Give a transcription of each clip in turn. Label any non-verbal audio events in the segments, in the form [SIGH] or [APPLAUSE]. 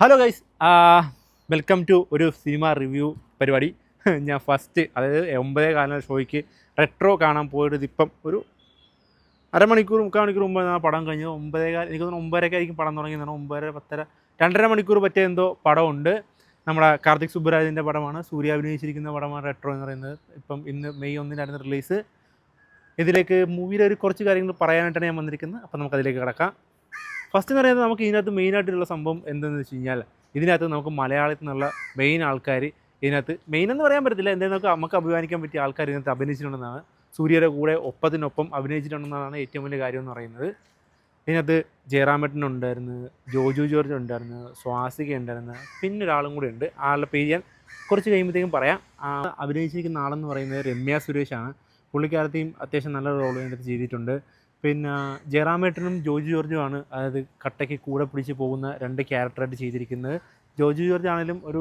Hello guys welcome to ഒരു cinema review പരിപാടി. [LAUGHS] ഞാൻ ഫസ്റ്റ് അതായത് ഒമ്പതേ കാലം ഷോയ്ക്ക് റെട്രോ കാണാൻ പോയത്. ഇപ്പം ഒരു അരമണിക്കൂർ മുക്കാൽ മണിക്കൂർ മുമ്പ് ആ പടം കഴിഞ്ഞത്. ഒമ്പതേ കാലം എനിക്ക് തോന്നുന്നു ഒമ്പതരക്കെ ആയിരിക്കും പടം തുടങ്ങിയത്. ഒമ്പതര പത്തര രണ്ടര മണിക്കൂർ പറ്റിയ എന്തോ പടമുണ്ട്. നമ്മുടെ കാർത്തിക് സുബ്ബരാജിന്റെ പടമാണ്. സൂര്യ അഭിനയിച്ചിരിക്കുന്ന പടമാണ് റെട്രോ എന്ന് പറയുന്നത്. ഇപ്പം ഇന്ന് മെയ് ഒന്നിനായിരുന്നു റിലീസ് ഇതിലേക്ക് മൂവിയിലെ ഒരു കുറച്ച് കാര്യങ്ങൾ പറയാനായിട്ടാണ് ഞാൻ വന്നിരിക്കുന്നത്. അപ്പം നമുക്കതിലേക്ക് കിടക്കാം. ഫസ്റ്റ് എന്ന് പറയുന്നത് നമുക്ക് ഇതിനകത്ത് മെയിനായിട്ടുള്ള സംഭവം എന്തെന്ന് വെച്ച് കഴിഞ്ഞാൽ ഇതിനകത്ത് നമുക്ക് മലയാളത്തിൽ നിന്നുള്ള മെയിൻ ആൾക്കാർ ഇതിനകത്ത് മെയിൻ എന്ന് പറയാൻ പറ്റത്തില്ല. എന്തായാലും നമുക്ക് നമുക്ക് അഭിമാനിക്കാൻ പറ്റിയ ആൾക്കാർ ഇതിനകത്ത് അഭിനയിച്ചിട്ടുണ്ടെന്നാണ്. സൂര്യയുടെ കൂടെ ഒപ്പത്തിനൊപ്പം അഭിനയിച്ചിട്ടുണ്ടെന്നാണ് ഏറ്റവും വലിയ കാര്യം എന്ന് പറയുന്നത്. ഇതിനകത്ത് ജയറാമേട്ടൻ ഉണ്ടായിരുന്നു ജോജു ജോർജ് ഉണ്ടായിരുന്നു സ്വാസിക ഉണ്ടായിരുന്നു പിന്നെ ഒരാളും കൂടെ ഉണ്ട്. ആളുടെ പേര് ഞാൻ കുറച്ച് കഴിയുമ്പോഴത്തേക്കും പറയാം. അഭിനയിച്ചിരിക്കുന്ന ആളെന്ന് പറയുന്നത് രമ്യ സുരേഷാണ് പുള്ളിക്കാരത്തെയും അത്യാവശ്യം നല്ല റോൾ ഇതിനകത്ത് ചെയ്തിട്ടുണ്ട്. പിന്നെ ജയറാമേട്ടനും ജോജു ആണ് അതായത് കട്ടയ്ക്ക് കൂടെ പിടിച്ച് പോകുന്ന രണ്ട് ക്യാരക്ടറായിട്ട് ചെയ്തിരിക്കുന്നത്. ജോജു ജോർജ് ആണെങ്കിലും ഒരു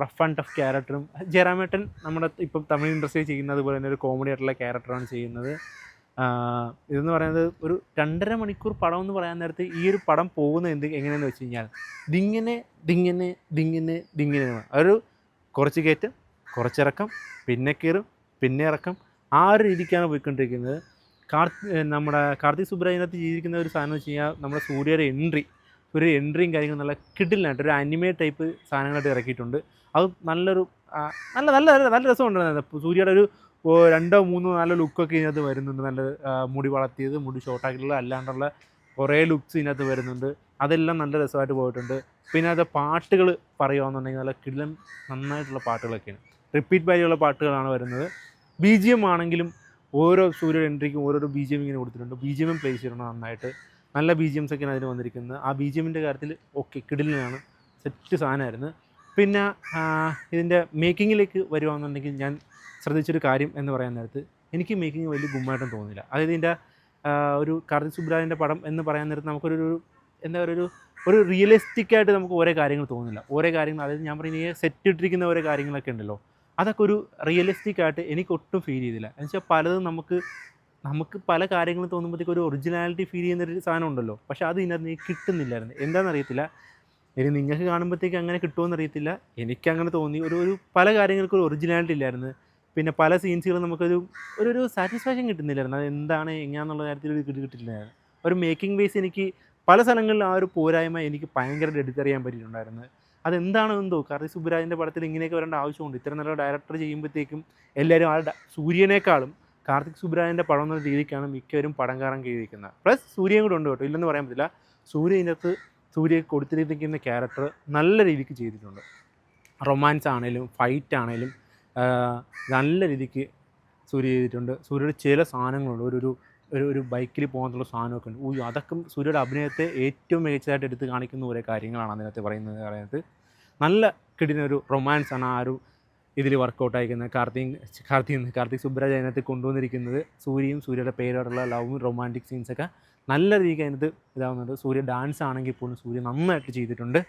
റഫ് ആൻഡ് ടഫ് ക്യാരക്ടറും. ജയറാമേട്ടൻ നമ്മുടെ ഇപ്പം തമിഴ് ഇൻഡസ്ട്രി ചെയ്യുന്നത് പോലെ തന്നെ ഒരു കോമഡി ആയിട്ടുള്ള ക്യാരക്ടറാണ് ചെയ്യുന്നത്. ഇതെന്ന് പറയുന്നത് ഒരു രണ്ടര മണിക്കൂർ പടം എന്ന് പറയാൻ നേരത്തെ ഈ ഒരു പടം പോകുന്നത് എന്ത് എങ്ങനെയെന്ന് വെച്ച് കഴിഞ്ഞാൽ ദിങ്ങനെ ദിങ്ങനെ ദിങ്ങനെ ദിങ്ങനെ ഒരു കുറച്ച് കയറ്റം കുറച്ചിറക്കം പിന്നെ കയറും പിന്നെ ഇറക്കം ആ ഒരു രീതിക്കാണ് പോയിക്കൊണ്ടിരിക്കുന്നത്. നമ്മുടെ കാർത്തിക് സുബ്രഹ്മണ്യത്ത് ചെയ്തിരിക്കുന്ന ഒരു സാധനം വെച്ച് കഴിഞ്ഞാൽ നമ്മുടെ സൂര്യയുടെ എൻട്രി ഒരു എൻട്രിയും കാര്യങ്ങളും നല്ല കിഡിലായിട്ട് ഒരു അനിമേ ടൈപ്പ് സാധനങ്ങളായിട്ട് ഇറക്കിയിട്ടുണ്ട്. അത് നല്ലൊരു നല്ല നല്ല നല്ല നല്ല രസമുണ്ട് അതിനകത്ത്. സൂര്യയുടെ ഒരു രണ്ടോ മൂന്നോ നാലോ ലുക്കൊക്കെ ഇതിനകത്ത് വരുന്നുണ്ട്. നല്ല മുടി വളർത്തിയത് മുടി ഷോർട്ടാക്കിയിട്ടുള്ള അല്ലാണ്ടുള്ള കുറേ ലുക്സ് ഇതിനകത്ത് വരുന്നുണ്ട്. അതെല്ലാം നല്ല രസമായിട്ട് പോയിട്ടുണ്ട്. പിന്നെ അത് പാട്ടുകൾ പറയുകയാണെന്നുണ്ടെങ്കിൽ നല്ല കിടിലൻ നന്നായിട്ടുള്ള പാട്ടുകളൊക്കെയാണ്. റിപ്പീറ്റ് ബാരിയുള്ള പാട്ടുകളാണ് വരുന്നത്. ബി ജി എം ആണെങ്കിലും ഓരോ സൂര്യ എൻട്രിക്കും ഓരോരോ ബി ജി എം ഇങ്ങനെ കൊടുത്തിട്ടുണ്ട്. ബി ജി എം പ്ലേസ് ചെയ്യണം നന്നായിട്ട്. നല്ല ബി ജി എംസ് ഒക്കെയാണ് അതിന് വന്നിരിക്കുന്നത്. ആ ബി ജി എമ്മിന്റെ കാര്യത്തിൽ ഓക്കെ കിടിലിനാണ്. സെറ്റ് സാധനമായിരുന്നു. പിന്നെ ഇതിന്റെ മേക്കിങ്ങിലേക്ക് വരുവാണെന്നുണ്ടെങ്കിൽ ഞാൻ ശ്രദ്ധിച്ചൊരു കാര്യം എന്ന് പറയാൻ നേരത്ത് എനിക്ക് മേക്കിംഗ് വലിയ ഗുമ്മായിട്ടും തോന്നില്ല അതായത് ഇതിന്റെ ഒരു കാർത്തിക് സുബ്രാജിന്റെ പടം എന്ന് പറയാൻ നേരത്ത് നമുക്കൊരു എന്താ പറയുക ഒരു ഒരു റിയലിസ്റ്റിക് ആയിട്ട് നമുക്ക് ഓരോ കാര്യങ്ങൾ തോന്നുന്നില്ല. ഓരോ കാര്യങ്ങൾ അതായത് ഞാൻ പറയുന്നത് സെറ്റ് ഇട്ടിരിക്കുന്ന ഓരോ കാര്യങ്ങളൊക്കെ ഉണ്ടല്ലോ. അതൊക്കെ ഒരു റിയലിസ്റ്റിക് ആയിട്ട് എനിക്ക് ഒട്ടും ഫീൽ ചെയ്തില്ല. എന്ന് വെച്ചാൽ പലതും നമുക്ക് നമുക്ക് പല കാര്യങ്ങളും തോന്നുമ്പോഴത്തേക്ക് ഒരു ഒറിജിനാലിറ്റി ഫീൽ ചെയ്യുന്ന ഒരു സാധനം ഉണ്ടല്ലോ. പക്ഷെ അത് ഇതിനകത്ത് കിട്ടുന്നില്ലായിരുന്നു. എന്താണെന്ന് അറിയത്തില്ല. ഇനി നിങ്ങൾക്ക് കാണുമ്പോഴത്തേക്ക് അങ്ങനെ കിട്ടുമെന്ന് അറിയത്തില്ല. എനിക്ക് അങ്ങനെ തോന്നി. ഒരു ഒരു പല കാര്യങ്ങൾക്കും ഒരു ഒറിജിനാലിറ്റി ഇല്ലായിരുന്നു. പിന്നെ പല സീൻസുകളും നമുക്കൊരു ഒരു ഒരു സാറ്റിസ്ഫാക്ഷൻ കിട്ടുന്നില്ലായിരുന്നു. അത് എന്താണ് എങ്ങനെയാണെന്നുള്ള കാര്യത്തിൽ ഒരു കിട്ടി കിട്ടില്ലായിരുന്നു. ഒരു മേക്കിംഗ് ബേസ് എനിക്ക് പല സ്ഥലങ്ങളിൽ ആ ഒരു പോരായ്മ എനിക്ക് ഭയങ്കരമായിട്ട് എടുത്തറിയാൻ പറ്റിയിട്ടുണ്ടായിരുന്നു. അതെന്താണോ എന്തോ കാർത്തിക് സുബ്രാജിന്റെ പടത്തിൽ ഇങ്ങനെയൊക്കെ വരേണ്ട ആവശ്യമുണ്ട്. ഇത്ര നല്ല ഡയറക്ടർ ചെയ്യുമ്പോഴത്തേക്കും എല്ലാവരും ആ സൂര്യനേക്കാളും കാർത്തിക് സുബ്രാജിന്റെ പടം എന്ന രീതിക്കാണ് മിക്കവരും പടം കാറാൻ കഴിയിരിക്കുന്നത് പ്ലസ് സൂര്യൻ കൂടെ ഉണ്ട് കേട്ടോ. ഇല്ലെന്ന് പറയാൻ പറ്റില്ല. സൂര്യ ഇതിനകത്ത് സൂര്യ കൊടുത്തിരിക്കുന്ന ക്യാരക്ടർ നല്ല രീതിക്ക് ചെയ്തിട്ടുണ്ട്. റൊമാൻസ് ആണേലും ഫൈറ്റ് ആണേലും നല്ല രീതിക്ക് സൂര്യ ചെയ്തിട്ടുണ്ട്. സൂര്യയുടെ ചില സാധനങ്ങളുണ്ട്. ഒരു ഒരു ഒരു ബൈക്കിൽ പോകാനുള്ള സാധനമൊക്കെ ഉണ്ട്. ഊയ്യോ അതൊക്കെ സൂര്യയുടെ അഭിനയത്തെ ഏറ്റവും മികച്ചതായിട്ട് എടുത്ത് കാണിക്കുന്ന ഓരോ കാര്യങ്ങളാണ് അതിനകത്ത് പറയുന്നത് പറയുന്നത്. നല്ല കിടിനൊരു റൊമാൻസ് ആണ് ആ ഒരു ഇതിൽ വർക്കൗട്ട് അയക്കുന്നത് കാർത്തിക് കാർത്തിക് കാർത്തിക് സുബ്രാജ് അതിനകത്ത് കൊണ്ടുവന്നിരിക്കുന്നത്. സൂര്യയും സൂര്യയുടെ പേരോടുള്ള ലവും റൊമാന്റിക് സീൻസൊക്കെ നല്ല രീതിക്ക് അതിനകത്ത് ഇതാവുന്നുണ്ട്. സൂര്യ ഡാൻസ് ആണെങ്കിൽ പോലും സൂര്യ നന്നായിട്ട് ചെയ്തിട്ടുണ്ട്.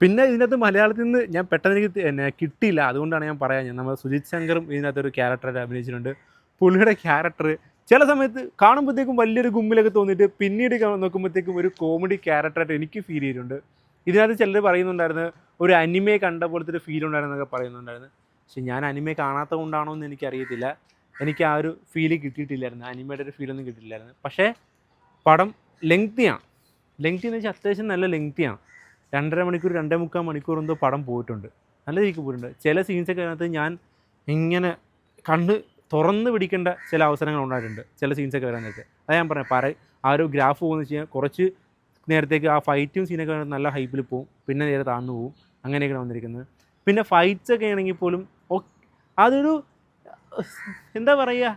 പിന്നെ ഇതിനകത്ത് മലയാളത്തിൽ നിന്ന് ഞാൻ പെട്ടെന്ന് എനിക്ക് എന്നെ കിട്ടിയില്ല. അതുകൊണ്ടാണ് ഞാൻ പറയാൻ ഞാൻ നമ്മൾ സുജിത് ശങ്കറും ഇതിനകത്ത് ഒരു ക്യാരക്ടറായിട്ട് അഭിനയിച്ചിട്ടുണ്ട്. പുള്ളിയുടെ ക്യാരക്ടർ ചില സമയത്ത് കാണുമ്പോഴത്തേക്കും വലിയൊരു ഗുമ്മിലൊക്കെ തോന്നിയിട്ട് പിന്നീട് നോക്കുമ്പോഴത്തേക്കും ഒരു കോമഡി ക്യാരക്ടറായിട്ട് എനിക്ക് ഫീൽ ചെയ്തിട്ടുണ്ട്. ഇതിനകത്ത് ചിലർ പറയുന്നുണ്ടായിരുന്നു ഒരു അനിമയെ കണ്ട പോലത്തെ ഒരു ഫീൽ ഉണ്ടായിരുന്നൊക്കെ പറയുന്നുണ്ടായിരുന്നു. പക്ഷെ ഞാൻ അനിമയെ കാണാത്ത കൊണ്ടാണോ എന്ന് എനിക്കറിയത്തില്ല. എനിക്ക് ആ ഒരു ഫീൽ കിട്ടിയിട്ടില്ലായിരുന്നു. അനിമയുടെ ഒരു ഫീലൊന്നും കിട്ടിയിട്ടില്ലായിരുന്നു. പക്ഷേ പടം ലെങ്തിയാണ് ലെങ്തി എന്ന് വെച്ചാൽ അത്യാവശ്യം നല്ല ലെങ്തിയാണ് രണ്ടര മണിക്കൂർ രണ്ടേ മുക്കാൽ മണിക്കൂർ എന്തോ പടം പോയിട്ടുണ്ട്. നല്ല രീതിക്ക് പോയിട്ടുണ്ട്. ചില സീൻസൊക്കെ അതിനകത്ത് ഞാൻ ഇങ്ങനെ കണ്ണ് തുറന്ന് പിടിക്കേണ്ട ചില അവസരങ്ങൾ ഉണ്ടായിട്ടുണ്ട്. ചില സീൻസൊക്കെ വരാൻ നേരത്തെ. അതാ ഞാൻ പറഞ്ഞത് പറ ആ ഒരു ഗ്രാഫ് പോകുന്ന വെച്ച് കഴിഞ്ഞാൽ കുറച്ച് നേരത്തേക്ക് ആ ഫൈറ്റും സീനൊക്കെ നല്ല ഹൈപ്പിൽ പോവും. പിന്നെ നേരെ താഴ്ന്നു പോവും. അങ്ങനെയൊക്കെയാണ് വന്നിരിക്കുന്നത്. പിന്നെ ഫൈറ്റ്സ് ഒക്കെ ആണെങ്കിൽ പോലും അതൊരു എന്താ പറയുക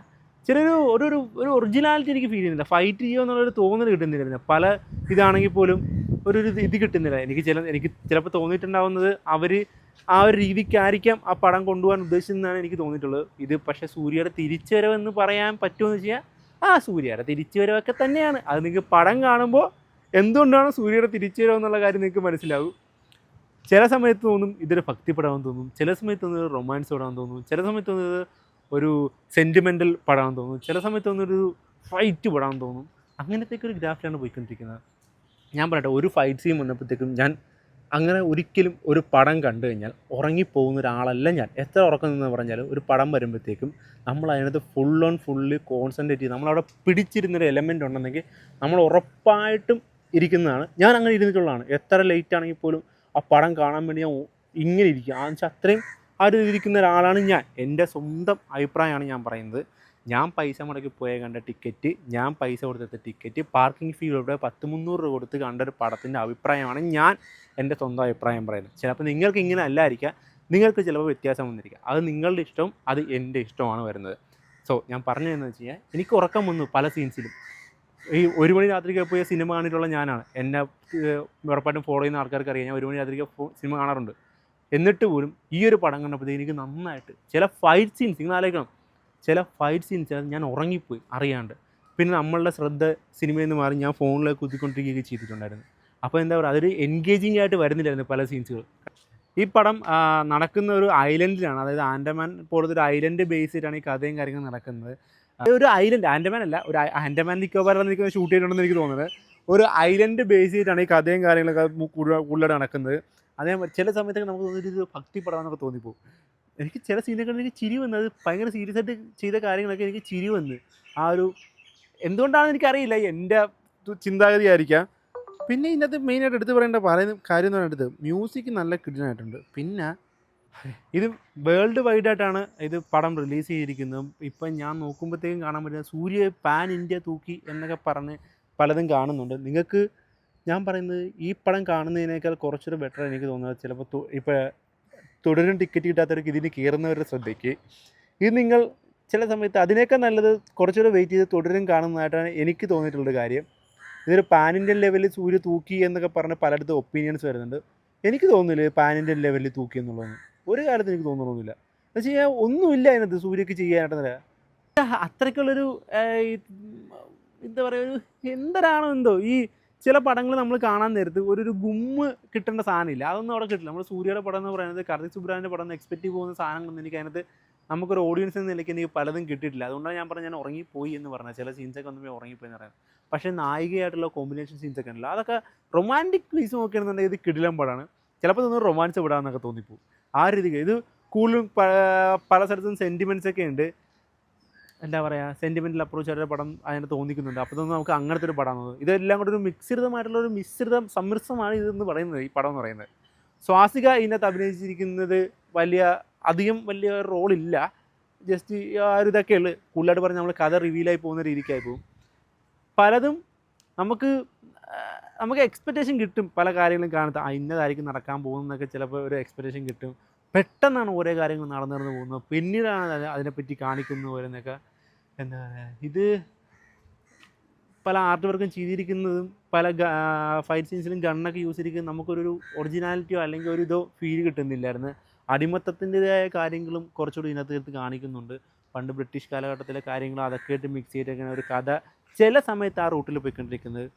ചെറിയൊരു ഒരു ഒരു ഒരു ഒറിജിനാലിറ്റി എനിക്ക് ഫീൽ ചെയ്യുന്നില്ല. ഫൈറ്റ് ചെയ്യുക എന്നുള്ളൊരു തോന്നൽ കിട്ടുന്നില്ല. പല ഇതാണെങ്കിൽ പോലും ഒരു ഒരു ഇത് കിട്ടുന്നില്ല. എനിക്ക് ചില എനിക്ക് ചിലപ്പോൾ തോന്നിയിട്ടുണ്ടാവുന്നത് അവർ ആ ഒരു രീതിക്കായിരിക്കാം ആ പടം കൊണ്ടുപോകാൻ ഉദ്ദേശിച്ചതെന്നാണ് എനിക്ക് തോന്നിയിട്ടുള്ളത്. ഇത് പക്ഷേ സൂര്യയുടെ തിരിച്ചുവരവെന്ന് പറയാൻ പറ്റുമെന്ന് വെച്ചാൽ ആ സൂര്യയുടെ തിരിച്ചുവരവൊക്കെ തന്നെയാണ്. അത് നിങ്ങൾക്ക് പടം കാണുമ്പോൾ എന്തുകൊണ്ടാണ് സൂര്യയുടെ തിരിച്ചുവരവ് എന്നുള്ള കാര്യം നിങ്ങൾക്ക് മനസ്സിലാവും? ചില സമയത്ത് തോന്നും ഇതൊരു ഭക്തിപ്പെടാൻ തോന്നും. ചില സമയത്ത് തോന്നുന്നത് റൊമാൻസ് പെടാൻ തോന്നും. ചില സമയത്ത് തോന്നുന്നത് ഒരു സെന്റിമെന്റൽ പടമാണെന്ന് തോന്നും. ചില സമയത്ത് തോന്നുന്നൊരു ഫൈറ്റ് പെടാൻ തോന്നും. അങ്ങനത്തേക്ക് ഒരു ഗ്രാഫിലാണ് പോയിക്കൊണ്ടിരിക്കുന്നത്. ഞാൻ പറയട്ടെ ഒരു ഫൈറ്റ് സീൻ വന്നപ്പോഴത്തേക്കും ഞാൻ അങ്ങനെ ഒരിക്കലും ഒരു പടം കണ്ടു കഴിഞ്ഞാൽ ഉറങ്ങിപ്പോകുന്ന ഒരാളല്ല ഞാൻ. എത്ര ഉറക്കം നിന്ന് പറഞ്ഞാലും ഒരു പടം വരുമ്പോഴത്തേക്കും നമ്മൾ അതിനകത്ത് ഫുൾ ഓൺ ഫുള്ളി കോൺസെൻട്രേറ്റ് ചെയ്ത് നമ്മളവിടെ പിടിച്ചിരുന്നൊരു എലമെന്റ് ഉണ്ടെന്നെങ്കിൽ നമ്മൾ ഉറപ്പായിട്ടും ഇരിക്കുന്നതാണ്. ഞാൻ അങ്ങനെ ഇരുന്നിട്ടുള്ളതാണ്. എത്ര ലേറ്റ് ആണെങ്കിൽ പോലും ആ പടം കാണാൻ വേണ്ടി ഞാൻ ഇങ്ങനെ ഇരിക്കുക ആ വെച്ചാൽ അത്രയും ആ ഒരു ഇരിക്കുന്ന ഒരാളാണ് ഞാൻ. എന്റെ സ്വന്തം അഭിപ്രായമാണ് ഞാൻ പറയുന്നത്. ഞാൻ പൈസ മുടക്കി പോയ കണ്ട ടിക്കറ്റ് ഞാൻ പൈസ കൊടുത്ത ടിക്കറ്റ് പാർക്കിംഗ് ഫീ ഇവിടെ പത്ത് മുന്നൂറ് രൂപ കൊടുത്ത് കണ്ട ഒരു പടത്തിന്റെ അഭിപ്രായമാണ് ഞാൻ എന്റെ സ്വന്തം അഭിപ്രായം പറയുന്നത്. ചിലപ്പോൾ നിങ്ങൾക്ക് ഇങ്ങനെ അല്ലായിരിക്കാം. നിങ്ങൾക്ക് ചിലപ്പോൾ വ്യത്യാസം വന്നിരിക്കുക അത് നിങ്ങളുടെ ഇഷ്ടവും അത് എന്റെ ഇഷ്ടമാണ് വരുന്നത്. സോ ഞാൻ പറഞ്ഞു എന്ന് വെച്ച് കഴിഞ്ഞാൽ എനിക്ക് ഉറക്കം വന്നു പല സീൻസിലും ഈ ഒരു മണി രാത്രിക്ക് പോയ സിനിമ കാണിട്ടുള്ള ഞാനാണ്. എന്നെ ഉറപ്പായിട്ടും ഫോളോ ചെയ്യുന്ന ആൾക്കാർക്ക് അറിയാം. ഞാൻ ഒരു മണി രാത്രിക്ക് സിനിമ കാണാറുണ്ട്. എന്നിട്ട് പോലും ഈ ഒരു പടം കണ്ടപ്പോഴത്തേക്ക് എനിക്ക് നന്നായിട്ട് ചില ഫൈറ്റ് സീൻസ് നിങ്ങൾ ആലോചിക്കണം. ചില ഫൈറ്റ് സീൻസ് ഞാൻ ഉറങ്ങിപ്പോയി അറിയാണ്ട്. പിന്നെ നമ്മളുടെ ശ്രദ്ധ സിനിമയിൽ നിന്ന് മാറി ഞാൻ ഫോണിലേക്ക് കുത്തിക്കൊണ്ടിരിക്കുകയൊക്കെ ചെയ്തിട്ടുണ്ടായിരുന്നു. അപ്പോൾ എന്താ പറയുക അതൊരു എൻഗേജിങ് ആയിട്ട് വരുന്നില്ലായിരുന്നു പല സീൻസുകൾ ഈ പടം നടക്കുന്ന ഒരു ഐലൻഡിലാണ് അതായത് ആൻഡമാൻ പോലത്തെ ഒരു ഐലൻഡ് ബേസ് ചെയ്തിട്ടാണ് ഈ കഥയും കാര്യങ്ങളും നടക്കുന്നത്. ഒരു ഐലൻഡ് ആൻഡമാൻ അല്ല ഒരു ആൻഡമാൻ നിക്കോബാർ നിൽക്കുന്ന ഷൂട്ട് ചെയ്തിട്ടുണ്ടെന്ന് എനിക്ക് തോന്നുന്നത്. ഒരു ഐലൻഡ് ബേസ് ചെയ്തിട്ടാണ് ഈ കഥയും കാര്യങ്ങളൊക്കെ കൂടുതലായിട്ട് നടക്കുന്നത്. അതേ ചില സമയത്തൊക്കെ നമുക്ക് തോന്നിയിട്ട് ഭക്തി പടമെന്നൊക്കെ തോന്നിപ്പോകും എനിക്ക് ചില സീനൊക്കെ എനിക്ക് ചിരി വന്നത് ഭയങ്കര സീരിയസ് ആയിട്ട് ചെയ്ത കാര്യങ്ങളൊക്കെ എനിക്ക് ചിരി വന്ന്. ആ ഒരു എന്തുകൊണ്ടാണെന്ന് എനിക്കറിയില്ല. എന്റെ ചിന്താഗതി ആയിരിക്കാം പിന്നെ ഇതിനകത്ത് മെയിനായിട്ട് എടുത്ത് പറയേണ്ട പറയുന്ന കാര്യം എന്ന് പറയുന്നത് മ്യൂസിക് നല്ല കിടിനായിട്ടുണ്ട് പിന്നെ ഇത് വേൾഡ് വൈഡ് ആയിട്ടാണ് ഇത് പടം റിലീസ് ചെയ്തിരിക്കുന്നത്. ഇപ്പം ഞാൻ നോക്കുമ്പോഴത്തേക്കും കാണാൻ പറ്റുന്ന സൂര്യ പാൻ ഇന്ത്യ തൂക്കി എന്നൊക്കെ പറഞ്ഞ് പലതും കാണുന്നുണ്ട്. നിങ്ങൾക്ക് ഞാൻ പറയുന്നത് ഈ പടം കാണുന്നതിനേക്കാൾ കുറച്ചൊരു ബെറ്റർ എനിക്ക് തോന്നുന്നത്. ചിലപ്പോൾ ഇപ്പോൾ തുടരും ടിക്കറ്റ് കിട്ടാത്തവർക്ക് ഇതിന് കയറുന്നവരുടെ ശ്രദ്ധയ്ക്ക്. ഇത് നിങ്ങൾ ചില സമയത്ത് അതിനേക്കാൾ നല്ലത് കുറച്ചുകൂടെ വെയിറ്റ് ചെയ്ത് തുടരും കാണുന്നതായിട്ടാണ് എനിക്ക് തോന്നിയിട്ടുള്ളൊരു കാര്യം. ഇതൊരു ഇന്ത്യൻ ലെവലിൽ സൂര്യ തൂക്കി എന്നൊക്കെ പറഞ്ഞ് പലയിടത്തും ഒപ്പീനിയൻസ് വരുന്നുണ്ട്. എനിക്ക് തോന്നുന്നില്ല ഇന്ത്യൻ ലെവലിൽ തൂക്കി എന്നുള്ളതൊന്നും? ഒരു കാലത്ത് എനിക്ക് തോന്നണമെന്നില്ല എന്ന് വെച്ച് കഴിഞ്ഞാൽ ഒന്നുമില്ല അതിനകത്ത് സൂര്യക്ക് ചെയ്യാനായിട്ട് നില. അത്രയ്ക്കുള്ളൊരു എന്താ പറയുക ഒരു എന്തരാണോ എന്തോ ഈ ചില പടങ്ങൾ നമ്മൾ കാണാൻ നേരത്ത് ഒരു ഒരു ഗുമ്മ് കിട്ടേണ്ട സാധനമില്ല. അതൊന്നും അവിടെ കിട്ടില്ല. നമ്മൾ സൂര്യയുടെ പടം എന്ന് പറയുന്നത് കാർത്തിക് സുബ്രാന്റെ പടം എക്സ്പെക്റ്റ് പോകുന്ന സാധനങ്ങളൊന്നും എനിക്ക് അതിനകത്ത് നമുക്കൊരു ഓഡിയൻസ് എന്ന നിലയ്ക്ക് എനിക്ക് പലതും കിട്ടിയിട്ടില്ല. അതുകൊണ്ടാണ് ഞാൻ പറഞ്ഞത് ഞാൻ ഉറങ്ങിപ്പോയി എന്ന് പറഞ്ഞത്. ചില സീൻസൊക്കെ ഒന്നും ഉറങ്ങിപ്പോയി എന്ന് പറയുന്നത്. പക്ഷേ നായികയായിട്ടുള്ള കോമ്പിനേഷൻ സീൻസൊക്കെ ഉണ്ടല്ലോ. അതൊക്കെ റൊമാന്റിക് പീസ് നോക്കുകയാണെന്നുണ്ടെങ്കിൽ ഇത് കിടിലം പടമാണ്. ചിലപ്പോൾ തോന്നുന്നു റൊമാൻസ് വിടാമെന്നൊക്കെ തോന്നിപ്പോവും. ആ രീതിക്ക്. ഇത് കൂടുതലും പല സ്ഥലത്തും സെന്റിമെന്റ്സ് ഒക്കെ ഉണ്ട്. എന്താ പറയുക സെന്റിമെന്റൽ അപ്രോച്ച് ആയിട്ട് പടം അതിന് തോന്നിക്കുന്നുണ്ട്. അപ്പോൾ തന്നെ നമുക്ക് അങ്ങനത്തെ ഒരു പടമാണ് ഇതെല്ലാം കൂടെ ഒരു മിശ്രിതമായിട്ടുള്ള ഒരു മിശ്രിതം സമ്മിശ്രമാണ് ഇതെന്ന് പറയുന്നത് ഈ പടം എന്ന് പറയുന്നത്. സ്വാസിക ഇതിനകത്ത് അഭിനയിച്ചിരിക്കുന്നത് വലിയ അധികം വലിയ റോളില്ല ജസ്റ്റ് ആ ഒരു ഇതൊക്കെയുള്ളൂ കൂടുതലായിട്ട് പറഞ്ഞ് നമ്മൾ കഥ റിവീലായി പോകുന്ന രീതിക്കായി പോകും. പലതും നമുക്ക് നമുക്ക് എക്സ്പെക്റ്റേഷൻ കിട്ടും പല കാര്യങ്ങളും കാണത്ത് ആ ഇന്നതായിരിക്കും നടക്കാൻ പോകുന്നതൊക്കെ ചിലപ്പോൾ ഒരു എക്സ്പെക്റ്റേഷൻ കിട്ടും. പെട്ടെന്നാണ് ഓരോ കാര്യങ്ങൾ നടന്നു നടന്ന് പോകുന്നത്. പിന്നീടാണ് അതിനെപ്പറ്റി കാണിക്കുന്നത് പോലെന്നൊക്കെ എന്താ പറയുക ഇത് പല ആർട്ട് വർക്കും ചെയ്തിരിക്കുന്നതും പല ഫൈറ്റ് സീൻസിലും ഗണ്ണൊക്കെ യൂസ് ചെയ്തിരിക്കുന്നത് നമുക്കൊരു ഒറിജിനാലിറ്റിയോ അല്ലെങ്കിൽ ഒരു ഇതോ ഫീൽ കിട്ടുന്നില്ലായിരുന്നു. അടിമത്തത്തിന്റെതായ കാര്യങ്ങളും കുറച്ചുകൂടി ഇതിനകത്ത് കാണിക്കുന്നുണ്ട്. പണ്ട് ബ്രിട്ടീഷ് കാലഘട്ടത്തിലെ കാര്യങ്ങൾ അതൊക്കെ ആയിട്ട് മിക്സ് ചെയ്തിരിക്കുന്ന ഒരു കഥ ചില സമയത്ത് ആ റൂട്ടിൽ പോയിക്കൊണ്ടിരിക്കുന്നത്.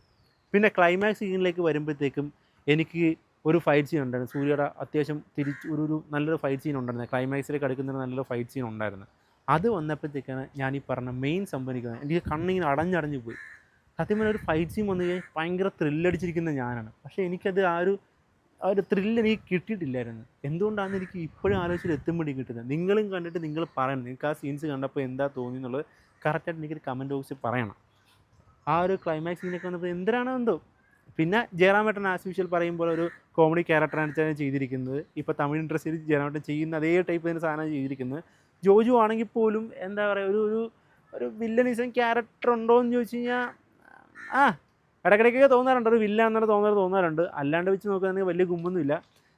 പിന്നെ ക്ലൈമാക്സ് സീനിലേക്ക് വരുമ്പോഴത്തേക്കും എനിക്ക് ഒരു ഫൈറ്റ് സീൻ ഉണ്ടായിരുന്നു. സൂര്യയുടെ അത്യാവശ്യം തിരിച്ച് ഒരു ഒരു നല്ലൊരു ഫൈറ്റ് സീൻ ഉണ്ടായിരുന്നു. ക്ലൈമാക്സിലേക്ക് അടുക്കുന്ന നല്ലൊരു ഫൈറ്റ് സീൻ ഉണ്ടായിരുന്നു. അത് വന്നപ്പോഴത്തേക്കാണ് ഞാൻ ഈ പറഞ്ഞ മെയിൻ സംഭവിക്കുന്നത്. എനിക്ക് കണ്ണിങ്ങനെ അടഞ്ഞടഞ്ഞു പോയി. സത്യം പറഞ്ഞാൽ ഒരു ഫൈറ്റ് സീൻ വന്നു കഴിഞ്ഞാൽ ഭയങ്കര ത്രില്ലടിച്ചിരിക്കുന്ന ഞാനാണ്. പക്ഷേ എനിക്കത് ആ ഒരു ആ ഒരു ത്രില്ല് എനിക്ക് കിട്ടിയിട്ടില്ലായിരുന്നു. എന്തുകൊണ്ടാണ് എനിക്ക് ഇപ്പോഴും ആലോചിച്ചിട്ട് എത്തുമ്പോഴേ കിട്ടുന്നത്? നിങ്ങളും കണ്ടിട്ട് നിങ്ങൾ പറയണം. നിങ്ങൾക്ക് ആ സീൻസ് കണ്ടപ്പോൾ എന്താ തോന്നി എന്നുള്ളത് കറക്റ്റായിട്ട് എനിക്കൊരു കമന്റ് ബോക്സിൽ പറയണം. ആ ഒരു ക്ലൈമാക്സ് സീനൊക്കെ വന്നപ്പോൾ എന്തിനാണോ എന്തോ? പിന്നെ ജയറാമേട്ടൻ ആസ് യൂഷ്വൽ പറയുമ്പോൾ ഒരു കോമഡി ക്യാരക്ടറാണ് ചെയ്തിരിക്കുന്നത്. ഇപ്പോൾ തമിഴ് ഇൻഡസ്ട്രിയിൽ ജയറാമേട്ടൻ ചെയ്യുന്ന അതേ ടൈപ്പ് തന്നെ സാധനം ചെയ്തിരിക്കുന്നത്. ജോജു ആണെങ്കിൽ പോലും എന്താ പറയുക ഒരു ഒരു ഒരു വില്ലനിസം ക്യാരക്ടർ ഉണ്ടോ എന്ന് ചോദിച്ചു കഴിഞ്ഞാൽ ആ ഇടയ്ക്കിടയ്ക്കൊക്കെ തോന്നാറുണ്ട്. ഒരു വില്ല എന്നൊരു തോന്നാറ് തോന്നാറുണ്ട്. അല്ലാണ്ട് വെച്ച് നോക്കുകയാണെങ്കിൽ വലിയ ഗുമ്മൊന്നുമില്ല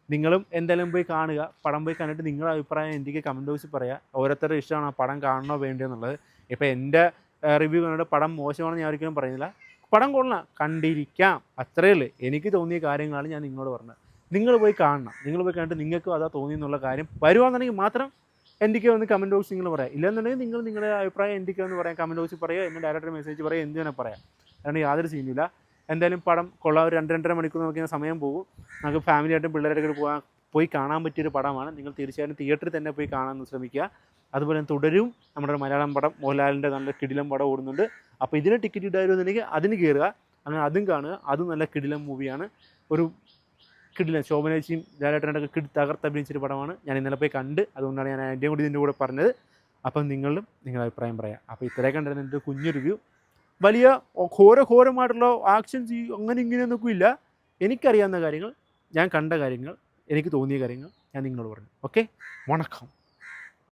നിങ്ങളും എന്തായാലും പോയി കാണുക. പടം പോയി കണ്ടിട്ട് നിങ്ങളുടെ അഭിപ്രായം എനിക്ക് കമന്റ് ബോക്സിൽ പറയുക ഓരോരുത്തരുടെ ഇഷ്ടമാണ് ആ പടം കാണണോ വേണ്ടിയെന്നുള്ളത് ഇപ്പോൾ എന്റെ റിവ്യൂ കണ്ടിട്ട് പടം മോശമാണെന്ന് ഞാൻ ഒരിക്കലും പറയുന്നില്ല. പടം കൊള്ളാം. കണ്ടിരിക്കാം. അത്രയേ ഉള്ളൂ. എനിക്ക് തോന്നിയ കാര്യങ്ങളാണ് ഞാൻ നിങ്ങളോട് പറഞ്ഞത്. നിങ്ങൾ പോയി കാണണം. നിങ്ങൾ പോയി കണ്ടിട്ട് നിങ്ങൾക്കും അതാ തോന്നി എന്നുള്ള കാര്യം വരുവാണെന്നുണ്ടെങ്കിൽ മാത്രം എനിക്ക് വന്ന് കമന്റ് ബോക്സ് നിങ്ങൾ പറയാം. ഇല്ലെന്നുണ്ടെങ്കിൽ നിങ്ങൾ നിങ്ങളുടെ അഭിപ്രായം എനിക്ക് വന്ന് പറയാം. കമന്റ് ബോക്സിൽ പറയുക. എന്നെ ഡയറക്റ്റ് മെസ്സേജ് പറയുക. എന്ത് തന്നെ പറയാം. അതുകൊണ്ട് യാതൊരു സീനില്ല എന്തായാലും പടം കൊള്ളാം. ഒരു രണ്ട് രണ്ടര മണിക്കൂർ നോക്കിയ സമയം പോകും. നമുക്ക് ഫാമിലിയായിട്ടും പിള്ളേരായിട്ട് പോകാൻ പോയി കാണാൻ പറ്റിയൊരു പടമാണ്. നിങ്ങൾ തീർച്ചയായിട്ടും തിയേറ്ററിൽ തന്നെ പോയി കാണാൻ ശ്രമിക്കുക. അതുപോലെ തുടരും. നമ്മുടെ മലയാളം പടം മോഹൻലാലിന്റെ നല്ല കിടിലം പടം ഓടുന്നുണ്ട്. അപ്പോൾ ഇതിന് ടിക്കറ്റ് ഇടായിരുന്നുണ്ടെങ്കിൽ അതിന് കയറുക അങ്ങനെ അതും കാണുക. അതും നല്ല കിടിലം മൂവിയാണ് ഒരു കിടില്ല ശോഭനേച്ചിയും ലാലേട്ടനൊക്കെ കിടി തകർത്ത് അഭിനയിച്ചൊരു പടമാണ്. ഞാൻ ഇന്നലെ പോയി കണ്ട് അതുകൊണ്ടാണ് ഞാൻ എന്റെ കൂടി ഇതിന്റെ കൂടെ പറഞ്ഞത്. അപ്പം നിങ്ങളും നിങ്ങളുടെ അഭിപ്രായം പറയാം. അപ്പോൾ ഇത്രയൊക്കെ ഉണ്ടായിരുന്നു എന്റെ കുഞ്ഞു റിവ്യൂ വലിയ ഘോര ഘോരമായിട്ടുള്ള ആക്ഷൻസ് അങ്ങനെ ഇങ്ങനെയൊന്നും ഇല്ല. എനിക്കറിയാവുന്ന കാര്യങ്ങൾ ഞാൻ കണ്ട കാര്യങ്ങൾ എനിക്ക് തോന്നിയ കാര്യങ്ങൾ ഞാൻ നിങ്ങളോട് പറഞ്ഞു. ഓക്കെ വണക്കം.